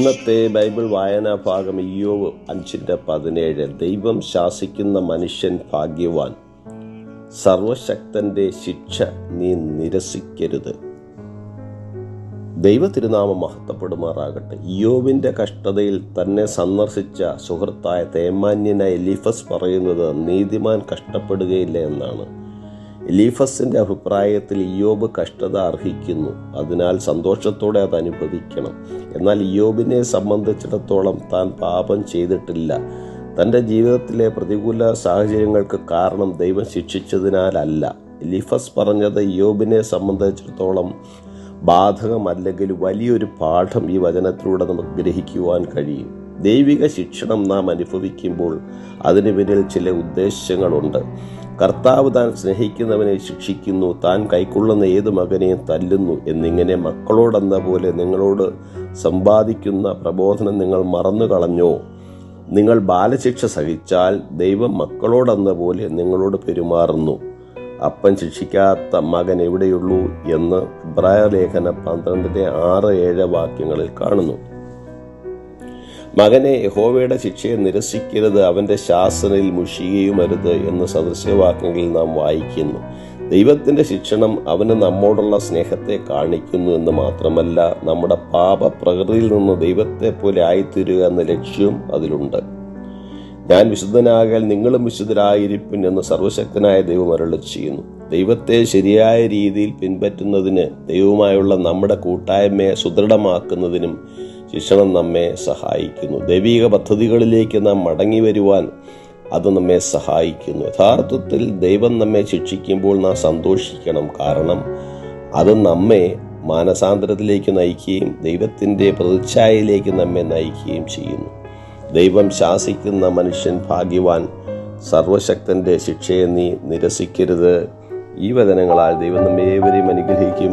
ഇന്നത്തെ ബൈബിൾ വായനാ ഭാഗം ഇയോവ് അഞ്ചിന്റെ പതിനേഴ്. ദൈവം ശാസിക്കുന്ന മനുഷ്യൻ ഭാഗ്യവാൻ. സർവശക്തന്റെ ശിക്ഷ നീ നിരസിക്കരുത്. ദൈവ തിരുനാമം മഹത്വപ്പെടുമാറാകട്ടെ. ഇയോവിന്റെ കഷ്ടതയിൽ തന്നെ സന്ദർശിച്ച സുഹൃത്തായ തേമാന്യനായ ലിഫസ് പറയുന്നത് നീതിമാൻ കഷ്ടപ്പെടുകയില്ല എന്നാണ്. എലീഫസിന്റെ അഭിപ്രായത്തിൽ ഇയോബ് കഷ്ടത അർഹിക്കുന്നു. അതിനാൽ സന്തോഷത്തോടെ അത് അനുഭവിക്കണം. എന്നാൽ ഇയോബിനെ സംബന്ധിച്ചിടത്തോളം താൻ പാപം ചെയ്തിട്ടില്ല. തന്റെ ജീവിതത്തിലെ പ്രതികൂല സാഹചര്യങ്ങൾക്ക് കാരണം ദൈവം ശിക്ഷിച്ചതിനാലല്ല. എലീഫസ് പറഞ്ഞത് യോബിനെ സംബന്ധിച്ചിടത്തോളം ബാധകമല്ലെങ്കിൽ വലിയൊരു പാഠം ഈ വചനത്തിലൂടെ നമുക്ക് ഗ്രഹിക്കുവാൻ കഴിയും. ദൈവിക ശിക്ഷണം നാം അനുഭവിക്കുമ്പോൾ അതിന് പിന്നിൽ ചില ഉദ്ദേശങ്ങളുണ്ട്. കർത്താവ് താൻ സ്നേഹിക്കുന്നവനെ ശിക്ഷിക്കുന്നു താൻ കൈക്കൊള്ളുന്ന ഏത് മകനെയും തല്ലുന്നു എന്നിങ്ങനെ മക്കളോടെന്ന പോലെ നിങ്ങളോട് സമ്പാദിക്കുന്ന പ്രബോധനം നിങ്ങൾ മറന്നു കളഞ്ഞോ നിങ്ങൾ ബാലശിക്ഷ സഹിച്ചാൽ ദൈവം മക്കളോടെന്ന പോലെ നിങ്ങളോട് പെരുമാറുന്നു. അപ്പൻ ശിക്ഷിക്കാത്ത മകൻ എവിടെയുള്ളൂ എന്ന് ഇബ്രായ ലേഖന പന്ത്രണ്ടിന്റെ ആറ് ഏഴ് വാക്യങ്ങളിൽ കാണുന്നു. മകനെ യഹോവയുടെ ശിക്ഷയെ നിരസിക്കരുത് അവന്റെ ശാസനയിൽ മുഷിയുമരുത് എന്ന് സദൃശ്യവാക്യങ്ങളിൽ നാം വായിക്കുന്നു. ദൈവത്തിന്റെ ശിക്ഷണം അവന് നമ്മോടുള്ള സ്നേഹത്തെ കാണിക്കുന്നു എന്ന് മാത്രമല്ല നമ്മുടെ പാപ പ്രകൃതിയിൽ നിന്ന് ദൈവത്തെ പോലെ ആയിത്തീരുക എന്ന ലക്ഷ്യവും അതിലുണ്ട്. ഞാൻ വിശുദ്ധനാകാൻ നിങ്ങളും വിശുദ്ധരായിരിക്കും എന്ന് സർവശക്തനായ ദൈവം അരുളി ചെയ്യുന്നു ദൈവത്തെ ശരിയായ രീതിയിൽ പിൻപറ്റുന്നതിന് ദൈവവുമായുള്ള നമ്മുടെ കൂട്ടായ്മയെ സുദൃഢമാക്കുന്നതിനും ശിക്ഷണം നമ്മെ സഹായിക്കുന്നു. ദൈവിക പദ്ധതികളിലേക്ക് നാം മടങ്ങി വരുവാൻ അത് നമ്മെ സഹായിക്കുന്നു. യഥാർത്ഥത്തിൽ ദൈവം നമ്മെ ശിക്ഷിക്കുമ്പോൾ നാം സന്തോഷിക്കണം. കാരണം അത് നമ്മെ മാനസാന്തരത്തിലേക്ക് നയിക്കുകയും ദൈവത്തിന്റെ പ്രതിച്ഛായയിലേക്ക് നമ്മെ നയിക്കുകയും ചെയ്യുന്നു. ദൈവം ശാസിക്കുന്ന മനുഷ്യൻ ഭാഗ്യവാൻ സർവശക്തന്റെ ശിക്ഷയെ നീ നിരസിക്കരുത്. ഈ വചനങ്ങളാൽ ദൈവം നമ്മെ ഏവരെയും അനുഗ്രഹിക്കും.